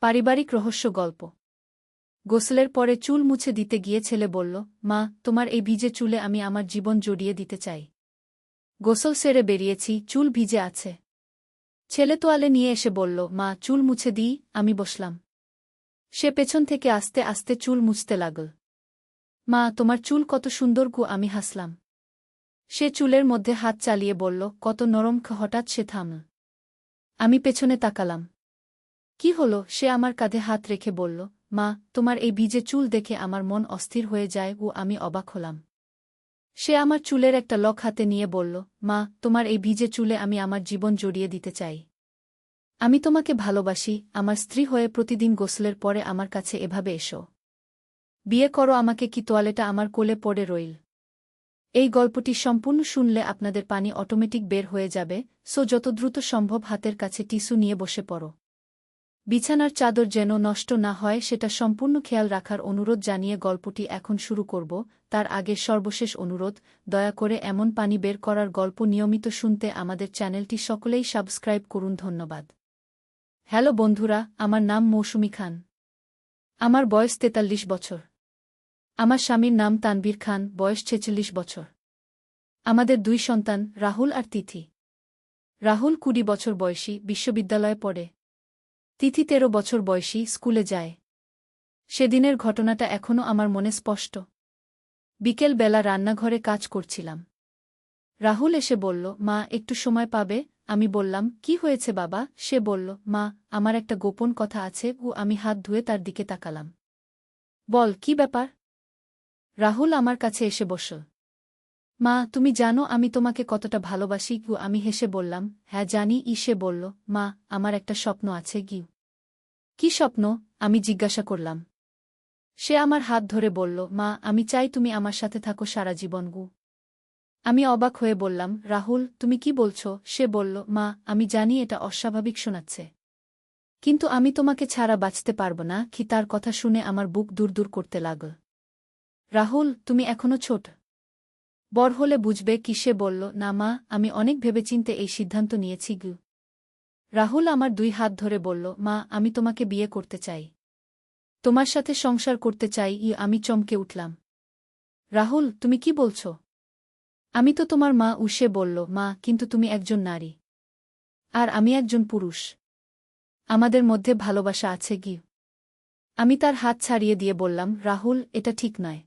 পারিবারিক রহস্য গল্প। গোসলের পরে চুল মুছে দিতে গিয়ে ছেলে বলল, মা, তোমার এই ভিজে চুলে আমি আমার জীবন জড়িয়ে দিতে চাই। গোসল সেরে বেরিয়েছি, চুল ভিজে আছে ছেলে তোয়ালে নিয়ে এসে বলল, মা, চুল মুছে দিই, আমি বসলাম সে পেছন থেকে আস্তে আস্তে চুল মুছতে লাগল। মা, তোমার চুল কত সুন্দর গু, আমি হাসলাম সে চুলের মধ্যে হাত চালিয়ে বলল, কত নরম, হঠাৎ সে থামল। আমি পেছনে তাকালাম। কি হল? সে আমার কাঁধে হাত রেখে বলল, মা, তোমার এই ভিজে চুল দেখে আমার মন অস্থির হয়ে যায় ও আমি অবাক হলাম। সে আমার চুলের একটা লক হাতে নিয়ে বলল, মা, তোমার এই ভিজে চুলে আমি আমার জীবন জড়িয়ে দিতে চাই। আমি তোমাকে ভালোবাসি, আমার স্ত্রী হয়ে প্রতিদিন গোসলের পরে আমার কাছে এভাবে এসো। বিয়ে করো আমাকে কি তোয়ালেটা আমার কোলে পড়ে রইল। এই গল্পটি সম্পূর্ণ শুনলে আপনাদের পানি অটোমেটিক বের হয়ে যাবে, সো যত দ্রুত সম্ভব হাতের কাছে টিস্যু নিয়ে বসে পড়ো। বিছানার চাদর যেন নষ্ট না হয়, সেটা সম্পূর্ণ খেয়াল রাখার অনুরোধ জানিয়ে গল্পটি এখন শুরু করব। তার আগে সর্বশেষ অনুরোধ, দয়া করে এমন পানি বের করার গল্প নিয়মিত শুনতে আমাদের চ্যানেলটি সকলেই সাবস্ক্রাইব করুন। ধন্যবাদ। হ্যালো বন্ধুরা, আমার নাম মৌসুমি খান। আমার বয়স তেতাল্লিশ বছর। আমার স্বামীর নাম তানবীর খান, বয়স ছেচল্লিশ বছর। আমাদের দুই সন্তান, রাহুল আর তিথি। রাহুল কুড়ি বছর বয়সী, বিশ্ববিদ্যালয়ে পড়ে। তিথি তেরো বছর বয়সী স্কুলে যায়। সেদিনের ঘটনাটা এখনও আমার মনে স্পষ্ট। বিকেল বেলা রান্নাঘরে কাজ করছিলাম। রাহুল এসে বলল, মা, একটু সময় পাবে? আমি বললাম, কি হয়েছে বাবা? সে বলল, মা, আমার একটা গোপন কথা আছে, ও আমি হাত ধুয়ে তার দিকে তাকালাম। বল, কি ব্যাপার? রাহুল আমার কাছে এসে বসল। মা, তুমি জানো আমি তোমাকে কতটা ভালোবাসি, গু, আমি হেসে বললাম হ্যাঁ জানি ই সে বলল, মা, আমার একটা স্বপ্ন আছে, গিউ। কি স্বপ্ন? আমি জিজ্ঞাসা করলাম। সে আমার হাত ধরে বলল, মা, আমি চাই তুমি আমার সাথে থাকো সারা জীবন, গু। আমি অবাক হয়ে বললাম, রাহুল, তুমি কি বলছ? সে বলল, মা, আমি জানি এটা অস্বাভাবিক শোনাচ্ছে। কিন্তু আমি তোমাকে ছাড়া বাঁচতে পারব না, কি তার কথা শুনে আমার বুক দূর দূর করতে লাগল। রাহুল, তুমি এখনও ছোট। বড় হলে বুঝবে কি সে বলল, না মা, আমি অনেক ভেবেচিন্তে এই সিদ্ধান্ত নিয়েছি গু। রাহুল আমার দুই হাত ধরে বলল, মা, আমি তোমাকে বিয়ে করতে চাই। তোমার সাথে সংসার করতে চাই, ই, আমি চমকে উঠলাম। রাহুল, তুমি কি বলছ? আমি তো তোমার মা উসে বলল, মা, কিন্তু তুমি একজন নারী। আর আমি একজন পুরুষ। আমাদের মধ্যে ভালোবাসা আছে গি আমি তার হাত ছাড়িয়ে দিয়ে বললাম, রাহুল, এটা ঠিক নয়।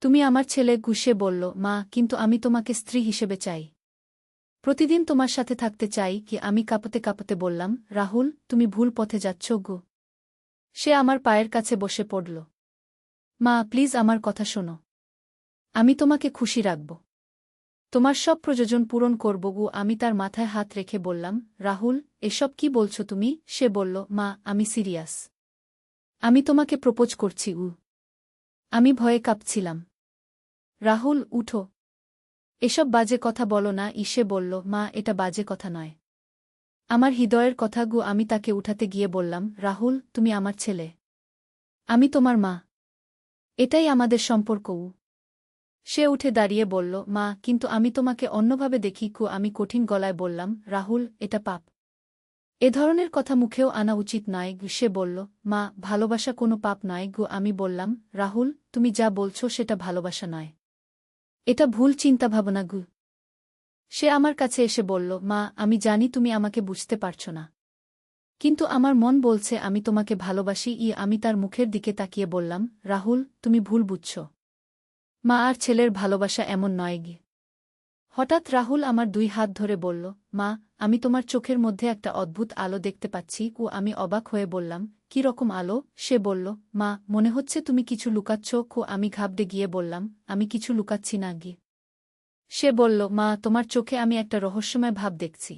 তুমি আমার ছেলে গুসে বলল, মা, কিন্তু আমি তোমাকে স্ত্রী হিসেবে চাই। প্রতিদিন তোমার সাথে থাকতে চাই কি আমি কাঁপতে কাঁপতে বললাম, রাহুল, তুমি ভুল পথে যাচ্ছ গু। সে আমার পায়ের কাছে বসে পড়ল। মা, প্লিজ আমার কথা শোনো। আমি তোমাকে খুশি রাখব। তোমার সব প্রয়োজন পূরণ করব গু। আমি তার মাথায় হাত রেখে বললাম, রাহুল, এসব কি বলছো তুমি? সে বলল, মা, আমি সিরিয়াস। আমি তোমাকে প্রপোজ করছি উ আমি ভয়ে কাঁপছিলাম। রাহুল, উঠো। এসব বাজে কথা বলো না, ইসে বলল, মা, এটা বাজে কথা নয়। আমার হৃদয়ের কথা গু আমি তাকে উঠাতে গিয়ে বললাম, রাহুল, তুমি আমার ছেলে। আমি তোমার মা। এটাই আমাদের সম্পর্ক উ। সে উঠে দাঁড়িয়ে বলল, মা, কিন্তু আমি তোমাকে অন্যভাবে দেখি কু আমি কঠিন গলায় বললাম, রাহুল, এটা পাপ। এ ধরনের কথা মুখেও আনা উচিত নয়। গু সে বলল, মা, ভালোবাসা কোনো পাপ নয় গু। আমি বললাম, রাহুল, তুমি যা বলছো সেটা ভালোবাসা নয়। এটা ভুল চিন্তাভাবনা গু। সে আমার কাছে এসে বলল, মা, আমি জানি তুমি আমাকে বুঝতে পারছ না। কিন্তু আমার মন বলছে, আমি তোমাকে ভালোবাসি, ই আমি তার মুখের দিকে তাকিয়ে বললাম, রাহুল, তুমি ভুল বুঝছ। মা আর ছেলের ভালোবাসা এমন নয় গি। হঠাৎ রাহুল আমার দুই হাত ধরে বলল, মা আমি তোমার চোখের মধ্যে একটা অদ্ভুত আলো দেখতে পাচ্ছি, ও আমি অবাক হয়ে বললাম, কি রকম আলো? সে বলল, মা, মনে হচ্ছে তুমি কিছু লুকাচ্ছ। ও আমি ঘাবড়ে গিয়ে বললাম, আমি কিছু লুকাচ্ছি না গি সে বলল, মা, তোমার চোখে আমি একটা রহস্যময় ভাব দেখছি।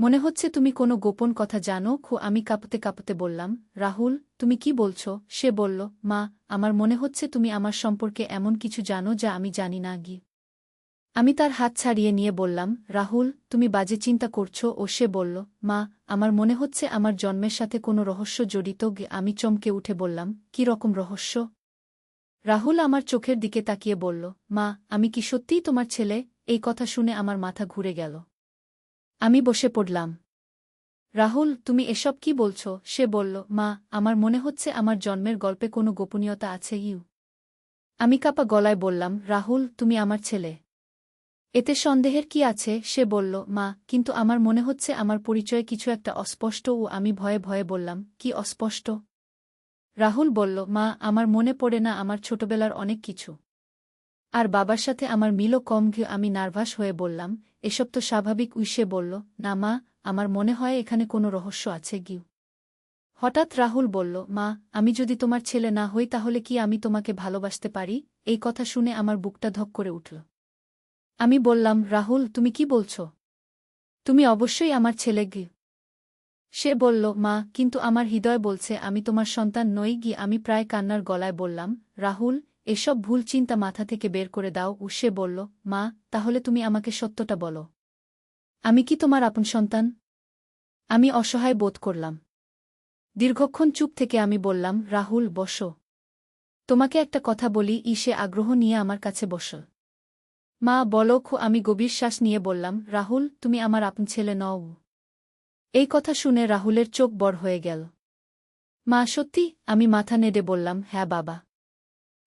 মনে হচ্ছে তুমি কোনো গোপন কথা জানো। খো আমি কাঁপতে কাঁপতে বললাম, রাহুল, তুমি কি বলছ? সে বলল, মা, আমার মনে হচ্ছে তুমি আমার সম্পর্কে এমন কিছু জানো যা আমি জানি না গি আমি তার হাত ছাড়িয়ে নিয়ে বললাম, রাহুল, তুমি বাজে চিন্তা করছ। ও সে বলল, মা, আমার মনে হচ্ছে আমার জন্মের সাথে কোনো রহস্য জড়িত আমি চমকে উঠে বললাম, কি রকম রহস্য? রাহুল আমার চোখের দিকে তাকিয়ে বলল, মা, আমি কি সত্যিই তোমার ছেলে? এই কথা শুনে আমার মাথা ঘুরে গেল। আমি বসে পড়লাম। রাহুল, তুমি এসব কি বলছো? সে বলল, মা, আমার মনে হচ্ছে আমার জন্মের গল্পে কোনো গোপনীয়তা আছে ইউ। আমি কাপা গলায় বললাম, রাহুল, তুমি আমার ছেলে। এতে সন্দেহের কি আছে? সে বলল, মা, কিন্তু আমার মনে হচ্ছে আমার পরিচয়ে কিছু একটা অস্পষ্ট ও আমি ভয়ে ভয়ে বললাম, কি অস্পষ্ট? রাহুল বলল, মা, আমার মনে পড়ে না আমার ছোটবেলার অনেক কিছু। আর বাবার সাথে আমার মিলও কম ঘিয়ে আমি নার্ভাস হয়ে বললাম, এসব তো স্বাভাবিক। উইসে বলল, না মা, আমার মনে হয় এখানে কোনো রহস্য আছে গিউ হঠাৎ রাহুল বলল, মা, আমি যদি তোমার ছেলে না হই তাহলে কি আমি তোমাকে ভালোবাসতে পারি? এই কথা শুনে আমার বুকটা ধক করে উঠল। আমি বললাম, রাহুল, তুমি কি বলছ? তুমি অবশ্যই আমার ছেলে গি সে বলল, মা, কিন্তু আমার হৃদয় বলছে, আমি তোমার সন্তান নই গি আমি প্রায় কান্নার গলায় বললাম, রাহুল, এসব ভুল চিন্তা মাথা থেকে বের করে দাও। ও সে বলল, মা, তাহলে তুমি আমাকে সত্যটা বলো। আমি কি তোমার আপন সন্তান? আমি অসহায় বোধ করলাম। দীর্ঘক্ষণ চুপ থেকে আমি বললাম, রাহুল, বসো। তোমাকে একটা কথা বলি, ই সে আগ্রহ নিয়ে আমার কাছে বস। মা, বলো আমি গভীর শ্বাস নিয়ে বললাম, রাহুল, তুমি আমার আপন ছেলে নও। এই কথা শুনে রাহুলের চোখ বড় হয়ে গেল। মা, সত্যি? আমি মাথা নেড়ে বললাম হ্যাঁ বাবা।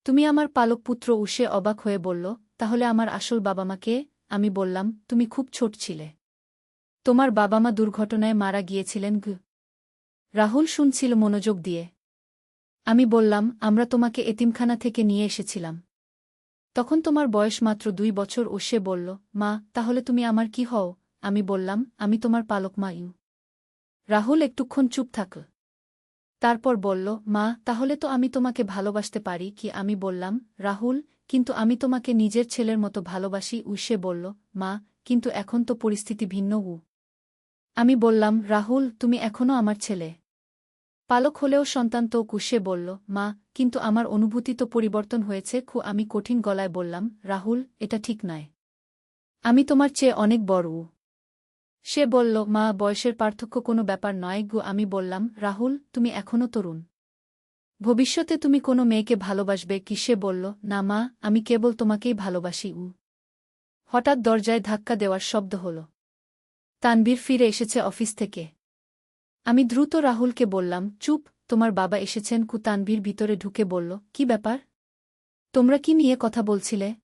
তুমি আমার পালক পুত্র উষে অবাক হয়ে বলল, তাহলে আমার আসল বাবা মাকে আমি বললাম, তুমি খুব ছোট ছিলে। তোমার বাবা মা দুর্ঘটনায় মারা গিয়েছিলেন গু রাহুল শুনছিল মনোযোগ দিয়ে। আমি বললাম, আমরা তোমাকে এতিমখানা থেকে নিয়ে এসেছিলাম। তখন তোমার বয়স মাত্র দুই বছর ও সে বলল, মা, তাহলে তুমি আমার কি হও? আমি বললাম, আমি তোমার পালক মা ইউ। রাহুল একটুক্ষণ চুপ থাকল তারপর বলল, মা, তাহলে তো আমি তোমাকে ভালোবাসতে পারি কি? আমি বললাম, রাহুল, কিন্তু আমি তোমাকে নিজের ছেলের মতো ভালোবাসি। উ সে বলল, মা, কিন্তু এখন তো পরিস্থিতি ভিন্ন উ। আমি বললাম, রাহুল, তুমি এখনও আমার ছেলে। পালক হলেও সন্তান তো কুশে বলল, মা, কিন্তু আমার অনুভূতি তো পরিবর্তন হয়েছে, খু, আমি কঠিন গলায় বললাম, রাহুল, এটা ঠিক নয়। আমি তোমার চেয়ে অনেক বড় উ। সে বলল, মা, বয়সের পার্থক্য কোনো ব্যাপার নয় গু, আমি বললাম, রাহুল, তুমি এখনও তরুণ। ভবিষ্যতে তুমি কোনো মেয়েকে ভালোবাসবে কি? সে বলল, না মা, আমি কেবল তোমাকেই ভালোবাসি উ। হঠাৎ দরজায় ধাক্কা দেওয়ার শব্দ হল। তানবীর ফিরে এসেছে অফিস থেকে। আমি দ্রুত রাহুলকে বললাম, চুপ, তোমার বাবা এসেছেন। কু তানভীর ভিতরে ঢুকে বলল, কি ব্যাপার? তোমরা কি নিয়ে কথা বলছিলে?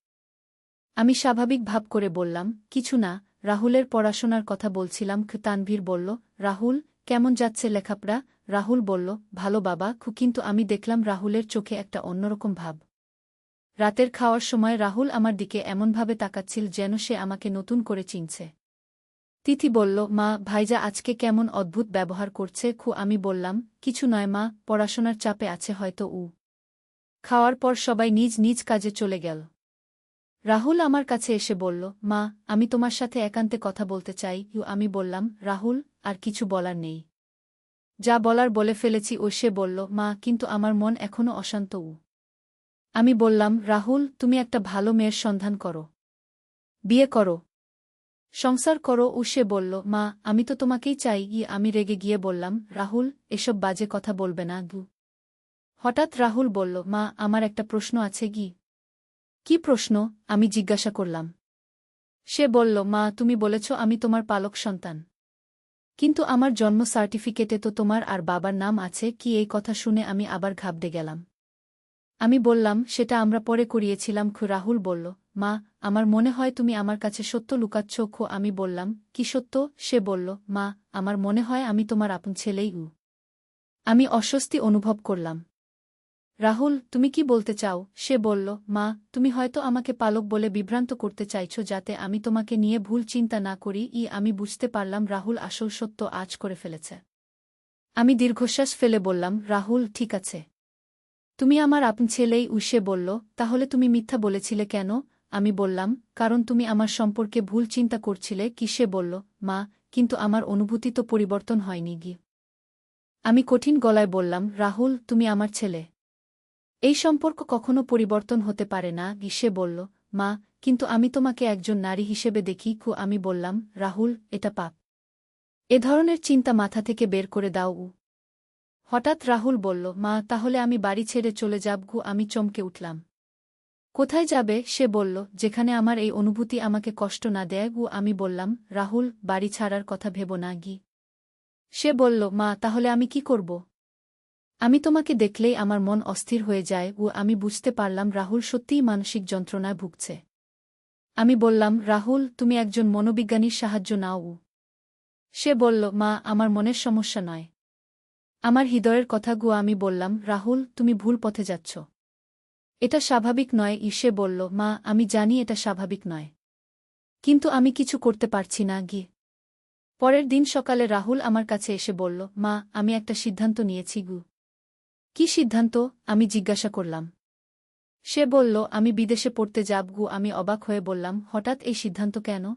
আমি স্বাভাবিক ভাব করে বললাম, কিছু না, রাহুলের পড়াশোনার কথা বলছিলাম। খু তানভীর বলল, রাহুল, কেমন যাচ্ছে লেখাপড়া? রাহুল বলল, ভালো বাবা। খু কিন্তু আমি দেখলাম রাহুলের চোখে একটা অন্যরকম ভাব। রাতের খাওয়ার সময় রাহুল আমার দিকে এমনভাবে তাকাচ্ছিল যেন সে আমাকে নতুন করে চিনছে। তিথি বলল, মা, ভাইজা আজকে কেমন অদ্ভুত ব্যবহার করছে, খু, আমি বললাম, কিছু নয় মা, পড়াশোনার চাপে আছে হয়তো উ। খাওয়ার পর সবাই নিজ নিজ কাজে চলে গেল। রাহুল আমার কাছে এসে বলল, মা, আমি তোমার সাথে একান্তে কথা বলতে চাই, ইউ, আমি বললাম, রাহুল, আর কিছু বলার নেই। যা বলার বলে ফেলেছি, ও সে বলল, মা, কিন্তু আমার মন এখনও অশান্ত উ। আমি বললাম, রাহুল, তুমি একটা ভালো মেয়ের সন্ধান করো। বিয়ে করো। সংসার করো ও সে বলল, মা, আমি তো তোমাকেই চাই। ই আমি রেগে গিয়ে বললাম, রাহুল, এসব বাজে কথা বলবে না গু হঠাৎ রাহুল বলল, মা, আমার একটা প্রশ্ন আছে, গি। কি প্রশ্ন? আমি জিজ্ঞাসা করলাম। সে বলল, মা, তুমি বলেছ আমি তোমার পালক সন্তান। কিন্তু আমার জন্ম সার্টিফিকেটে তো তোমার আর বাবার নাম আছে, কি এই কথা শুনে আমি আবার ঘাবড়ে গেলাম? আমি বললাম, সেটা আমরা পরে করিয়েছিলাম, খু রাহুল বলল, মা আমার মনে হয় তুমি আমার কাছে সত্য লুকাচ্ছ, খো, আমি বললাম, কি সত্য? সে বলল, মা, আমার মনে হয় আমি তোমার আপন ছেলেই উ। আমি অস্বস্তি অনুভব করলাম। রাহুল, তুমি কি বলতে চাও? সে বলল, মা, তুমি হয়তো আমাকে পালক বলে বিভ্রান্ত করতে চাইছ, যাতে আমি তোমাকে নিয়ে ভুল চিন্তা না করি। ই, আমি বুঝতে পারলাম রাহুল আসল সত্য আজ করে ফেলেছে। আমি দীর্ঘশ্বাস ফেলে বললাম, রাহুল, ঠিক আছে। তুমি আমার আপন ছেলেই উসে বলল, তাহলে তুমি মিথ্যা বলেছিলে কেন? আমি বললাম, কারণ তুমি আমার সম্পর্কে ভুল চিন্তা করছিলে, কি সে বলল, মা, কিন্তু আমার অনুভূতি তো পরিবর্তন হয়নি গি আমি কঠিন গলায় বললাম, রাহুল, তুমি আমার ছেলে। এই সম্পর্ক কখনো পরিবর্তন হতে পারে না সে বলল, মা, কিন্তু আমি তোমাকে একজন নারী হিসেবে দেখি, কু, আমি বললাম, রাহুল, এটা পাপ। এ ধরনের চিন্তা মাথা থেকে বের করে দাও, উ। হঠাৎ রাহুল বলল, মা, তাহলে আমি বাড়ি ছেড়ে চলে যাব, গু, আমি চমকে উঠলাম। কোথায় যাবে? সে বলল, যেখানে আমার এই অনুভূতি আমাকে কষ্ট না দেয় ও আমি বললাম, রাহুল, বাড়ি ছাড়ার কথা ভেব না গি। সে বলল, মা, তাহলে আমি কি করব? আমি তোমাকে দেখলেই আমার মন অস্থির হয়ে যায় ও আমি বুঝতে পারলাম রাহুল সত্যিই মানসিক যন্ত্রণায় ভুগছে। আমি বললাম, রাহুল, তুমি একজন মনোবিজ্ঞানীর সাহায্য নাও সে বলল, মা, আমার মনের সমস্যা নয়। আমার হৃদয়ের কথা কথাগুলো আমি বললাম, রাহুল, তুমি ভুল পথে যাচ্ছ। এটা স্বাভাবিক নয় ঈশে বলল, মা, আমি জানি এটা স্বাভাবিক নয়। কিন্তু আমি কিছু করতে পারছি না, গিয়ে। পরের দিন সকালে রাহুল আমার কাছে এসে বলল, মা, আমি একটা সিদ্ধান্ত নিয়েছি, গু। কি সিদ্ধান্ত? আমি জিজ্ঞাসা করলাম। সে বলল, আমি বিদেশে পড়তে যাব, গু। আমি অবাক হয়ে বললাম, হঠাৎ এই সিদ্ধান্ত কেন?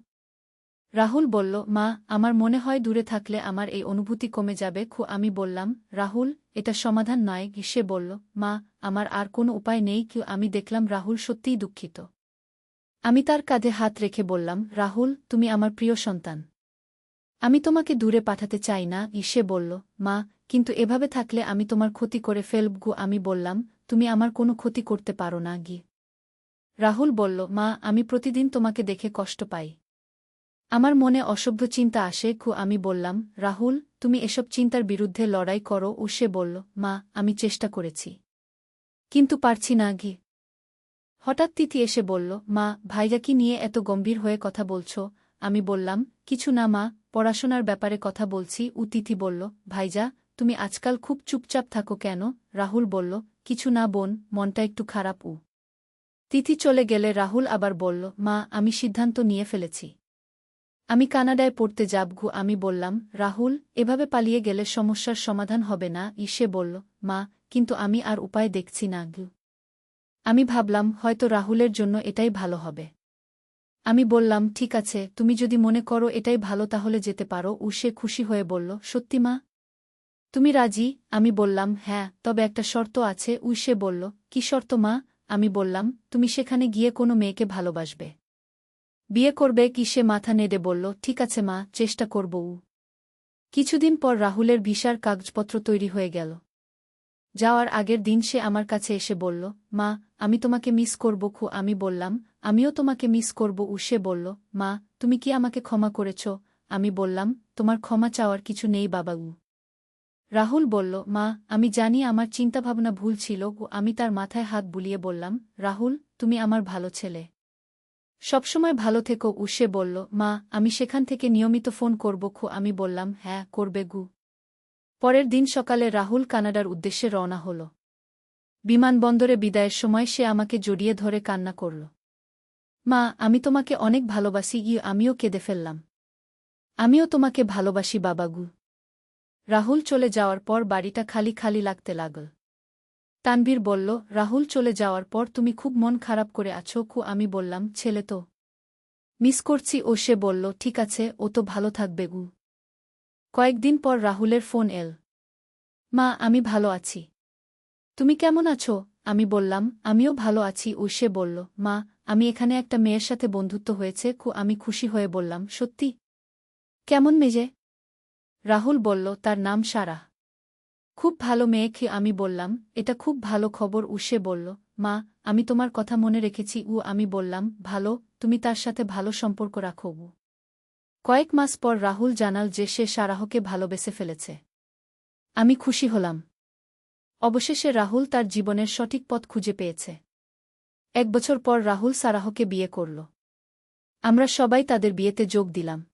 রাহুল বলল, মা, আমার মনে হয় দূরে থাকলে আমার এই অনুভূতি কমে যাবে। খু, আমি বললাম, রাহুল, এটা সমাধান নয়। সে বলল, মা, আমার আর কোনো উপায় নেই। কি আমি দেখলাম রাহুল সত্যিই দুঃখিত। আমি তার কাঁধে হাত রেখে বললাম, রাহুল, তুমি আমার প্রিয় সন্তান। আমি তোমাকে দূরে পাঠাতে চাই না। ঈশে বলল, মা, কিন্তু এভাবে থাকলে আমি তোমার ক্ষতি করে ফেলব। গু আমি বললাম, তুমি আমার কোনো ক্ষতি করতে পারো না। গি রাহুল বলল, মা, আমি প্রতিদিন তোমাকে দেখে কষ্ট পাই। আমার মনে অসভ্য চিন্তা আসে, খু, আমি বললাম, রাহুল, তুমি এসব চিন্তার বিরুদ্ধে লড়াই করো, ও সে বলল, মা, আমি চেষ্টা করেছি। কিন্তু পারছি না গি হঠাৎ তিথি এসে বলল, মা ভাইজাকি নিয়ে এত গম্ভীর হয়ে কথা বলছ? আমি বললাম, কিছু না, মা, পড়াশোনার ব্যাপারে কথা বলছি। উ তিথি বলল ভাইজা তুমি আজকাল খুব চুপচাপ থাকো কেন? রাহুল বলল, কিছু না, বোন, মনটা একটু খারাপ, উ। তিথি চলে গেলে রাহুল আবার বলল, মা, আমি সিদ্ধান্ত নিয়ে ফেলেছি। আমি কানাডায় পড়তে যাব ঘু, আমি বললাম, রাহুল, এভাবে পালিয়ে গেলে সমস্যার সমাধান হবে না? ইসে বলল, মা, কিন্তু আমি আর উপায় দেখছি না গু আমি ভাবলাম, হয়তো রাহুলের জন্য এটাই ভালো হবে। আমি বললাম, ঠিক আছে, তুমি যদি মনে করো এটাই ভালো তাহলে যেতে পারো। উ সে খুশি হয়ে বলল, সত্যি মা? তুমি রাজি? আমি বললাম হ্যাঁ তবে একটা শর্ত আছে। উ সে বলল, কি শর্ত মা? আমি বললাম, তুমি সেখানে গিয়ে কোনো মেয়েকে ভালোবাসবে। বিয়ে করবে কি সে মাথা নেড়ে বলল, ঠিক আছে মা, চেষ্টা করব উ। কিছুদিন পর রাহুলের ভিসার কাগজপত্র তৈরি হয়ে গেল। যাওয়ার আগের দিন সে আমার কাছে এসে বলল, মা, আমি তোমাকে মিস করব খু, আমি বললাম, আমিও তোমাকে মিস করব উ। সে বলল, মা, তুমি কি আমাকে ক্ষমা করেছ? আমি বললাম, তোমার ক্ষমা চাওয়ার কিছু নেই বাবা উ। রাহুল বলল, মা, আমি জানি আমার চিন্তাভাবনা ভুল ছিল ও আমি তার মাথায় হাত বুলিয়ে বললাম, রাহুল, তুমি আমার ভালো ছেলে। সবসময় ভালো থেকো উসে বলল, মা, আমি সেখান থেকে নিয়মিত ফোন করব খু, আমি বললাম হ্যাঁ করবে গু। পরের দিন সকালে রাহুল কানাডার উদ্দেশ্যে রওনা হল। বিমানবন্দরে বিদায়ের সময় সে আমাকে জড়িয়ে ধরে কান্না করল। মা, আমি তোমাকে অনেক ভালোবাসি গিয়ে আমিও কেঁদে ফেললাম। আমিও তোমাকে ভালোবাসি বাবাগু রাহুল চলে যাওয়ার পর বাড়িটা খালি খালি লাগতে লাগল। তানভীর বলল, রাহুল চলে যাওয়ার পর তুমি খুব মন খারাপ করে আছো খু আমি বললাম, ছেলে তো। মিস করছি। ও সে বলল, ঠিক আছে, ও তো ভালো থাকবে, গু। কয়েকদিন পর রাহুলের ফোন এল। মা, আমি ভালো আছি। তুমি কেমন আছো? আমি বললাম, আমিও ভালো আছি। ও সে বলল, মা, আমি এখানে একটা মেয়ের সাথে বন্ধুত্ব হয়েছে খু আমি খুশি হয়ে বললাম, সত্যি? কেমন মেজে? রাহুল বলল, তার নাম সারা। খুব ভালো মেয়েকে আমি বললাম, এটা খুব ভালো খবর উসে বলল, মা, আমি তোমার কথা মনে রেখেছি, উ, আমি বললাম, ভালো, তুমি তার সাথে ভালো সম্পর্ক রাখো, উ। কয়েক মাস পর রাহুল জানাল যে সে সারাহকে ভালোবেসে ফেলেছে। আমি খুশি হলাম। অবশেষে রাহুল তার জীবনের সঠিক পথ খুঁজে পেয়েছে। এক বছর পর রাহুল সারাহকে বিয়ে করল। আমরা সবাই তাদের বিয়েতে যোগ দিলাম।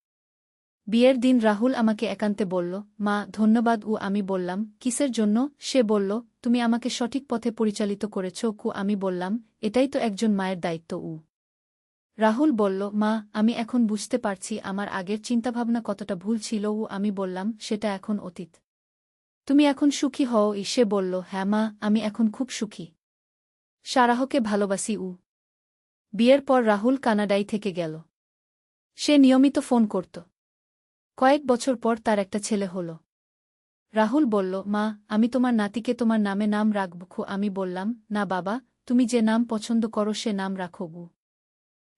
বিয়ের দিন রাহুল আমাকে একান্তে বলল, মা, ধন্যবাদ উ, আমি বললাম। কিসের জন্য? সে বলল, তুমি আমাকে সঠিক পথে পরিচালিত করেছ কু, আমি বললাম, এটাই তো একজন মায়ের দায়িত্ব উ। রাহুল বলল, মা, আমি এখন বুঝতে পারছি আমার আগের চিন্তাভাবনা কতটা ভুল ছিল ও আমি বললাম, সেটা এখন অতীত। তুমি এখন সুখী হও ই। সে বলল হ্যাঁ মা, আমি এখন খুব সুখী। সারাহকে ভালোবাসি উ। বিয়ের পর রাহুল কানাডাই থেকে গেল। সে নিয়মিত ফোন করত। কয়েক বছর পর তার একটা ছেলে হল। রাহুল বলল, মা, আমি তোমার নাতিকে তোমার নামে নাম রাখব আমি বললাম, না বাবা, তুমি যে নাম পছন্দ করো সে নাম রাখো গু।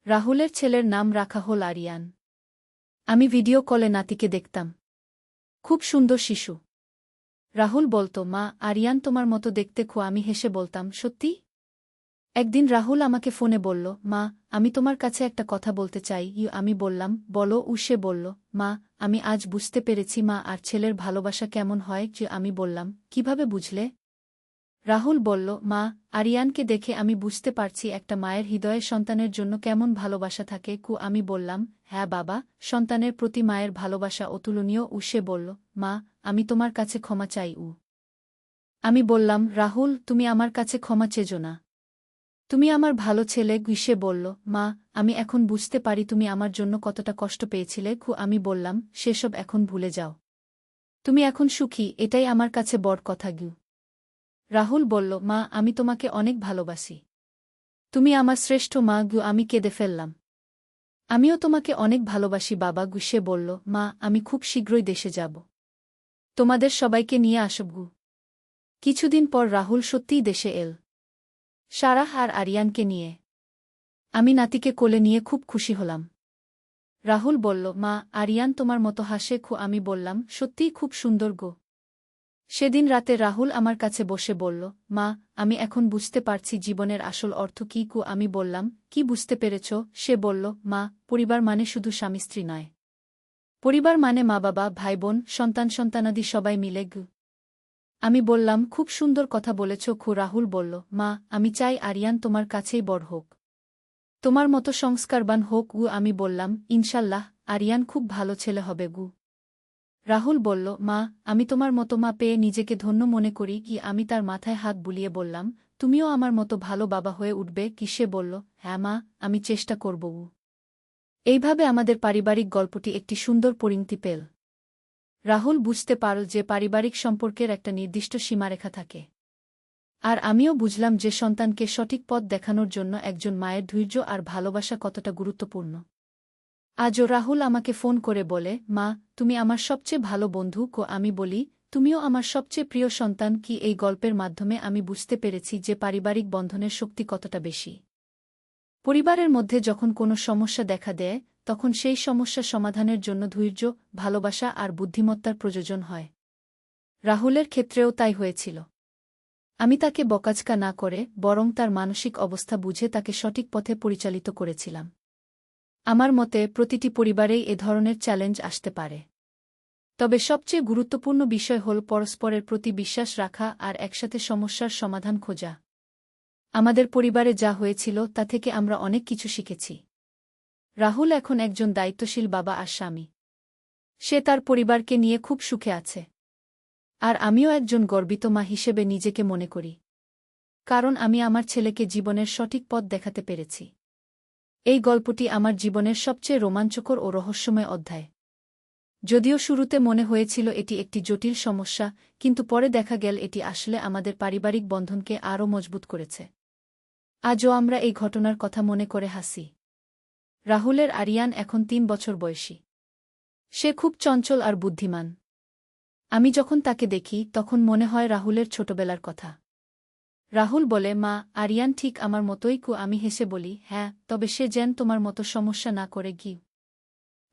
রাহুলের ছেলের নাম রাখা হল আরিয়ান। আমি ভিডিও কলে নাতিকে দেখতাম। খুব সুন্দর শিশু। রাহুল বলতো, মা, আরিয়ান তোমার মতো দেখতে খু আমি হেসে বলতাম, সত্যি? একদিন রাহুল আমাকে ফোনে বলল, মা, আমি তোমার কাছে একটা কথা বলতে চাই। ইউ, আমি বললাম, বলো। উ, সে বলল, মা, আমি আজ বুঝতে পেরেছি, মা, আর ছেলের ভালোবাসা কেমন হয়? যে, আমি বললাম, কীভাবে বুঝলে? রাহুল বলল, মা, আরিয়ানকে দেখে আমি বুঝতে পারছি একটা মায়ের হৃদয়ে সন্তানের জন্য কেমন ভালোবাসা থাকে। কু, আমি বললাম হ্যাঁ বাবা, সন্তানের প্রতি মায়ের ভালোবাসা অতুলনীয়। উ, সে বলল, মা, আমি তোমার কাছে ক্ষমা চাই। উ, আমি বললাম, রাহুল, তুমি আমার কাছে ক্ষমা চেজো না। তুমি আমার ভালো ছেলে গুইসে বলল, মা, আমি এখন বুঝতে পারি তুমি আমার জন্য কতটা কষ্ট পেয়েছিলে, খু, আমি বললাম, সেসব এখন ভুলে যাও। তুমি এখন সুখী, এটাই আমার কাছে বড় কথা গু রাহুল বলল, মা, আমি তোমাকে অনেক ভালোবাসি। তুমি আমার শ্রেষ্ঠ মা গু আমি কেঁদে ফেললাম। আমিও তোমাকে অনেক ভালোবাসি, বাবা গুসে বলল, মা, আমি খুব শীঘ্রই দেশে যাব। তোমাদের সবাইকে নিয়ে আসব গু কিছুদিন পর রাহুল সত্যিই দেশে এল। সারাহ আর আরিয়ানকে নিয়ে। আমি নাতিকে কোলে নিয়ে খুব খুশি হলাম। রাহুল বলল, মা, আরিয়ান তোমার মতো হাসে খু আমি বললাম, সত্যিই খুব সুন্দর গো। সেদিন রাতে রাহুল আমার কাছে বসে বলল, মা, আমি এখন বুঝতে পারছি জীবনের আসল অর্থ কি কু আমি বললাম, কি বুঝতে পেরেছ? সে বলল, মা, পরিবার মানে শুধু স্বামী স্ত্রী নয়। পরিবার মানে মা বাবা ভাই বোন সন্তান সন্তানাদি সবাই মিলে গু আমি বললাম, খুব সুন্দর কথা বলেছ, খু রাহুল বলল, মা, আমি চাই আরিয়ান তোমার কাছেই বড় হোক। তোমার মতো সংস্কারবান হোক গু আমি বললাম, ইনশাল্লাহ, আরিয়ান খুব ভালো ছেলে হবে গু। রাহুল বলল, মা, আমি তোমার মতো মা পেয়ে নিজেকে ধন্য মনে করি কি আমি তার মাথায় হাত বুলিয়ে বললাম, তুমিও আমার মতো ভালো বাবা হয়ে উঠবে কি সে বলল হ্যাঁ মা, আমি চেষ্টা করব, উ। এইভাবে আমাদের পারিবারিক গল্পটি একটি সুন্দর পরিণতি পেল। রাহুল বুঝতে পারল যে পারিবারিক সম্পর্কের একটা নির্দিষ্ট সীমারেখা থাকে। আর আমিও বুঝলাম যে সন্তানকে সঠিক পথ দেখানোর জন্য একজন মায়ের ধৈর্য আর ভালোবাসা কতটা গুরুত্বপূর্ণ। আজও রাহুল আমাকে ফোন করে বলে, মা, তুমি আমার সবচেয়ে ভালো বন্ধু কো, আমি বলি, তুমিও আমার সবচেয়ে প্রিয় সন্তান কি এই গল্পের মাধ্যমে আমি বুঝতে পেরেছি যে পারিবারিক বন্ধনের শক্তি কতটা বেশি? পরিবারের মধ্যে যখন কোনো সমস্যা দেখা দেয় তখন সেই সমস্যা সমাধানের জন্য ধৈর্য, ভালোবাসা আর বুদ্ধিমত্তার প্রয়োজন হয়। রাহুলের ক্ষেত্রেও তাই হয়েছিল। আমি তাকে বকাজকা না করে বরং তার মানসিক অবস্থা বুঝে তাকে সঠিক পথে পরিচালিত করেছিলাম। আমার মতে প্রতিটি পরিবারেই এ ধরনের চ্যালেঞ্জ আসতে পারে। তবে সবচেয়ে গুরুত্বপূর্ণ বিষয় হল পরস্পরের প্রতি বিশ্বাস রাখা আর একসাথে সমস্যার সমাধান খোঁজা। আমাদের পরিবারে যা হয়েছিল তা থেকে আমরা অনেক কিছু শিখেছি। রাহুল এখন একজন দায়িত্বশীল বাবা আর স্বামী। সে তার পরিবারকে নিয়ে খুব সুখে আছে। আর আমিও একজন গর্বিত মা হিসেবে নিজেকে মনে করি। কারণ আমি আমার ছেলেকে জীবনের সঠিক পথ দেখাতে পেরেছি। এই গল্পটি আমার জীবনের সবচেয়ে রোমাঞ্চকর ও রহস্যময় অধ্যায়। যদিও শুরুতে মনে হয়েছিল এটি একটি জটিল সমস্যা, কিন্তু পরে দেখা গেল এটি আসলে আমাদের পারিবারিক বন্ধনকে আরও মজবুত করেছে। আজও আমরা এই ঘটনার কথা মনে করে হাসি। রাহুলের আরিয়ান এখন তিন বছর বয়সী। সে খুব চঞ্চল আর বুদ্ধিমান। আমি যখন তাকে দেখি, তখন মনে হয় রাহুলের ছোটবেলার কথা। রাহুল বলে, মা, আরিয়ান ঠিক আমার মতোই কু, আমি হেসে বলি হ্যাঁ তবে সে যেন তোমার মতো সমস্যা না করে গি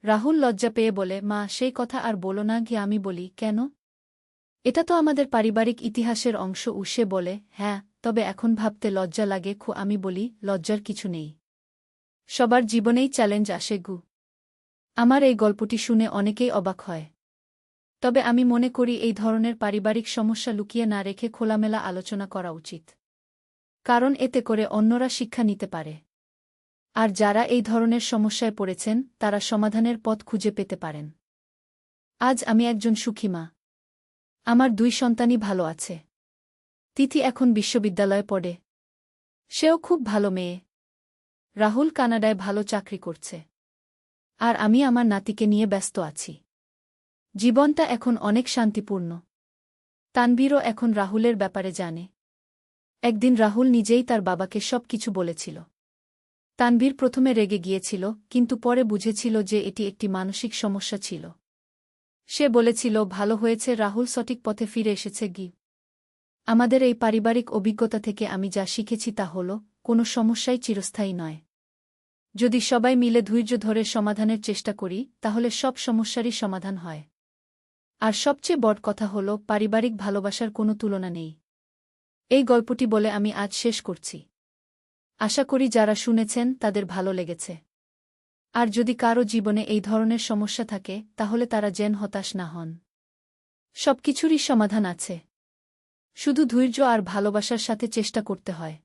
রাহুল লজ্জা পেয়ে বলে, মা, সেই কথা আর বলো না গিয়ে আমি বলি, কেন? এটা তো আমাদের পারিবারিক ইতিহাসের অংশ উসে বলে হ্যাঁ তবে এখন ভাবতে লজ্জা লাগে খু আমি বলি, লজ্জার কিছু নেই। সবার জীবনেই চ্যালেঞ্জ আসে গু। আমার এই গল্পটি শুনে অনেকেই অবাক হয়। তবে আমি মনে করি এই ধরনের পারিবারিক সমস্যা লুকিয়ে না রেখে খোলামেলা আলোচনা করা উচিত। কারণ এতে করে অন্যরা শিক্ষা নিতে পারে। আর যারা এই ধরনের সমস্যায় পড়েছেন, তারা সমাধানের পথ খুঁজে পেতে পারেন। আজ আমি একজন সুখী মা। আমার দুই সন্তানই ভালো আছে। তিথি এখন বিশ্ববিদ্যালয়ে পড়ে। সেও খুব ভালো মেয়ে। রাহুল কানাডায় ভালো চাকরি করছে। আর আমি আমার নাতিকে নিয়ে ব্যস্ত আছি। জীবনটা এখন অনেক শান্তিপূর্ণ। তানবীরও এখন রাহুলের ব্যাপারে জানে। একদিন রাহুল নিজেই তার বাবাকে সব কিছু বলেছিল। তানবীর প্রথমে রেগে গিয়েছিল, কিন্তু পরে বুঝেছিল যে এটি একটি মানসিক সমস্যা ছিল। সে বলেছিল, ভালো হয়েছে, রাহুল সঠিক পথে ফিরে এসেছে গি আমাদের এই পারিবারিক অভিজ্ঞতা থেকে আমি যা শিখেছি তা হল কোনো সমস্যাই চিরস্থায়ী নয়। যদি সবাই মিলে ধৈর্য ধরে সমাধানের চেষ্টা করি, তাহলে সব সমস্যারই সমাধান হয়। আর সবচেয়ে বড় কথা হল, পারিবারিক ভালোবাসার কোনো তুলনা নেই। এই গল্পটি বলে আমি আজ শেষ করছি। আশা করি যারা শুনেছেন, তাদের ভালো লেগেছে। আর যদি কারও জীবনে এই ধরনের সমস্যা থাকে, তাহলে তারা যেন হতাশ না হন। সবকিছুরই সমাধান আছে। শুধু ধৈর্য আর ভালোবাসার সাথে চেষ্টা করতে হয়।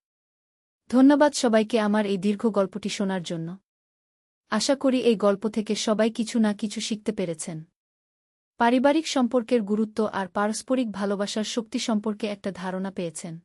ধন্যবাদ সবাইকে আমার এই দীর্ঘ গল্পটি শোনার জন্য। আশা করি এই গল্প থেকে সবাই কিছু না কিছু শিখতে পেরেছেন। পারিবারিক সম্পর্কের গুরুত্ব আর পারস্পরিক ভালোবাসার শক্তি সম্পর্কে একটা ধারণা পেয়েছেন।